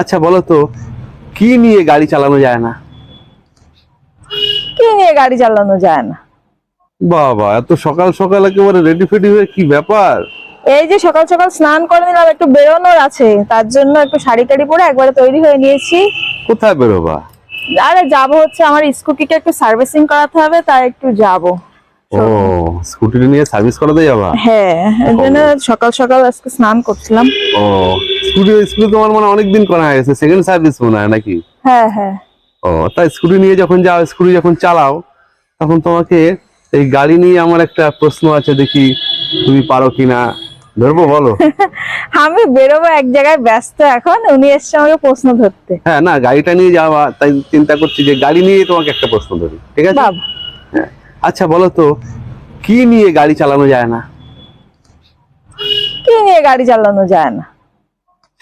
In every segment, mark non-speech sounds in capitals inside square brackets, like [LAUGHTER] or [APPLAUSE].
আচ্ছা বলো তো কি নিয়ে গাড়ি চালানো যায় না? কি নিয়ে গাড়ি চালানো যায় না? বাবা এত সকাল সকাল একেবারে রেডি ফেডি হয়ে কি ব্যাপার? এই যে সকাল সকাল স্নান করে নিলাম একটু বেরোনোর আছে তার জন্য একটু শাড়ি টাড়ি পরে একবারে তৈরি হয়ে নিয়েছি। কোথায় বেরোবা? আরে যাব হচ্ছে আমার স্কুটিটা একটু সার্ভিসিং করাতে হবে তাই একটু যাব। ও স্কুটি নিয়ে সার্ভিস করাতে যাবা? হ্যাঁ এর জন্য সকাল সকাল আজকে স্নান করছিলাম। ও স্কুটি স্কুটি তোমার মানে অনেকদিন করা হয়ে গেছে সেকেন্ড সার্ভিস মনে হয় নাকি? হ্যাঁ হ্যাঁ। ও তাই স্কুটি নিয়ে যখন যাও স্কুটি যখন চালাও তখন তোমাকে এই গাড়ি নিয়ে আমার একটা প্রশ্ন আছে দেখি তুমি পারো কিনা? ধরবো বলো। [LAUGHS] আমি বেরোবো এক জায়গায় ব্যস্ত এখন উনি এসছে আমাকে প্রশ্ন ধরতে। হ্যাঁ না গাড়িটা নিয়ে যাওয়া তাই চিন্তা করছি যে গাড়ি নিয়ে তোমাকে একটা প্রশ্ন ধরি ঠিক আছে? বাবা আচ্ছা বলো তো কি নিয়ে গাড়ি চালানো যায় না? কি নিয়ে গাড়ি চালানো যায় না?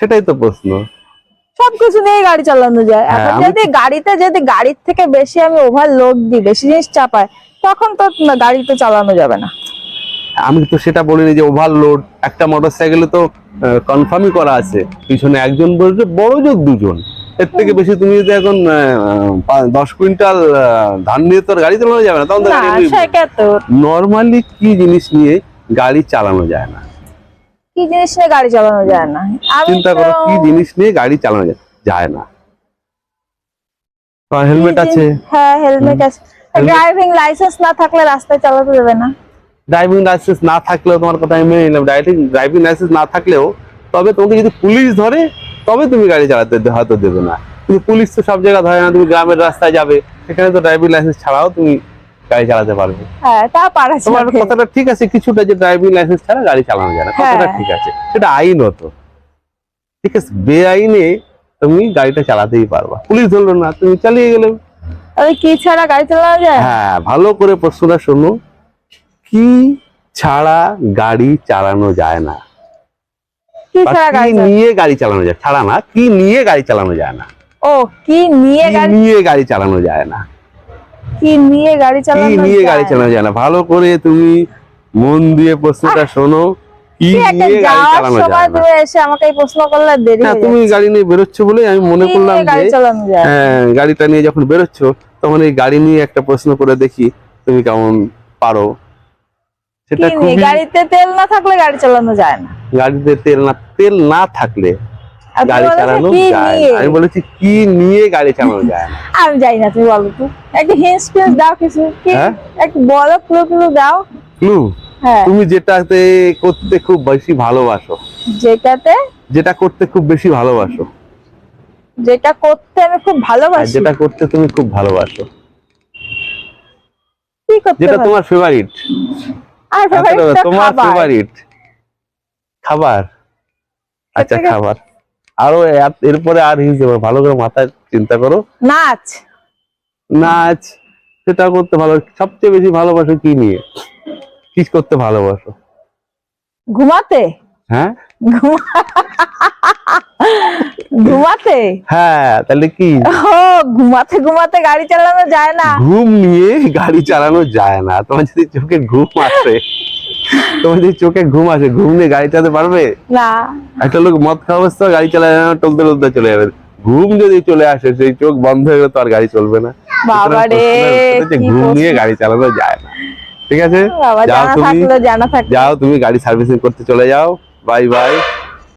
সেটাই তো প্রশ্ন। সবকিছু নিয়ে গাড়ি চালানো যায়। হ্যাঁ, এখন যদি গাড়িতে যদি গাড়ির থেকে বেশি আমি ওভারলোড দিই বেশি জিনিস চাপাই তখন তো গাড়ি তো চালানো যাবে না। আমি তো সেটা বলিনি যে ওভারলোড একটা মোটর সাইকেলে তো কনফার্মই করা আছে। পিছনে একজন বলছে বড় যোগ দুজন। এর থেকে বেশি তুমি যদি এখন দশ কুইন্টাল ধান নিয়ে তোর গাড়ি চালানো যাবে না তখন নর্মালি কি জিনিস নিয়ে গাড়ি চালানো যায় না? কি জিনিস নিয়ে গাড়ি চালানো যায় না? আমি চিন্তা করো কি জিনিস নিয়ে গাড়ি চালানো যায় না। হেলমেট আছে? হ্যাঁ হেলমেট আছে। ড্রাইভিং লাইসেন্স না থাকলে রাস্তায় চালাতে দেবে না। ড্রাইভিং লাইসেন্স না থাকলেও তোমার কথা আমি মেনে নিলাম। ড্রাইভিং ড্রাইভিং লাইসেন্স না থাকলেও তবে তোমাকে যদি পুলিশ ধরে তবে তুমি গাড়ি চালাতে হয়তো দেবে না। কিন্তু পুলিশ তো সব জায়গায় ধরে না তুমি গ্রামের রাস্তায় যাবে। সেখানে তো ড্রাইভিং লাইসেন্স ছাড়াও তুমি গাড়ি চালাতে পারবে। হ্যাঁ তা পারা তোমার কথাটা ঠিক আছে কিছুটা যে ড্রাইভিং লাইসেন্স ছাড়া গাড়ি চালানো যায় না। কথাটা হ্যাঁ। ঠিক আছে সেটা আইনত ঠিক আছে বেআইনে তুমি গাড়িটা চালাতেই পারবা। পুলিশ ধরলো না তুমি চালিয়ে গেলে। তাহলে কি ছাড়া গাড়ি চালানো যায়? হ্যাঁ ভালো করে প্রশ্নটা শোনো। কি ছাড়া গাড়ি চালানো যায় না? কি ছাড়া গাড়ি নিয়ে গাড়ি চালানো যায়? ছাড়া না কি নিয়ে গাড়ি চালানো যায় না? ও কি নিয়ে গাড়ি নিয়ে গাড়ি চালানো যায় না? কি নিয়ে গাড়ি কি নিয়ে গাড়ি চালানো যায় না? ভালো করে তুমি মন দিয়ে প্রশ্নটা শোনো কি নিয়ে গাড়ি চালানো সময় যায় না? এসে আমাকে এই প্রশ্ন করলে দেরি হ্যাঁ তুমি গাড়ি নিয়ে বেরোচ্ছ বলে আমি মনে করলাম গাড়ি যে হ্যাঁ, গাড়িটা নিয়ে যখন বেরোচ্ছ তখন এই গাড়ি নিয়ে একটা প্রশ্ন করে দেখি তুমি কেমন পারো। সেটা খুবই গাড়িতে তেল না থাকলে গাড়ি চালানো যায় না? গাড়িতে তেল না তেল না থাকলে গাড়ি চালানো যায় আমি বলেছি কি নিয়ে গাড়ি চালানো যায় আমি জানি না তুমি বলো তো। একটু হিন্স ফিন্স দাও কিছু হ্যাঁ? একটু বলো ক্লু ক্লু দাও। ক্লু হ্যাঁ। তুমি যেটাতে করতে খুব বেশি ভালোবাসো। যেটাতে? যেটা করতে খুব বেশি ভালোবাসো। যেটা করতে আমি খুব ভালোবাসি। যেটা করতে তুমি খুব ভালোবাসো। কি করতে যেটা তোমার ফেভারিট আর আচ্ছা, তোমার। ফেভারিট খাবার? আচ্ছা খাবার। আরও এরপরে আর হিসেবে ভালো করে মাথায় চিন্তা করো। নাচ। নাচ সেটা করতে ভালো সবচেয়ে বেশি ভালোবাসো কি নিয়ে? কি করতে ভালোবাসো? ঘুমাতে। হ্যাঁ? ঘুমাতে। হ্যাঁ তাহলে কি? ও ঘুমাতে ঘুমাতে গাড়ি চালানো যায় না। ঘুম নিয়ে গাড়ি চালানো যায় না তোমার যদি চোখে ঘুম আসে। চোখে ঘুম ঘুম নিয়ে গাড়ি চালাতে পারবে? না। একটা লোক মদ খাওয়া অবস্থা গাড়ি চালায় না টলতে টলতে চলে যাবে। ঘুম যদি চলে আসে সেই চোখ বন্ধ হয়ে তো আর গাড়ি চলবে না। ঘুম নিয়ে গাড়ি চালানো যায় না। ঠিক আছে? যাও তুমি যাও তুমি গাড়ি সার্ভিসিং করতে চলে যাও। Bye bye.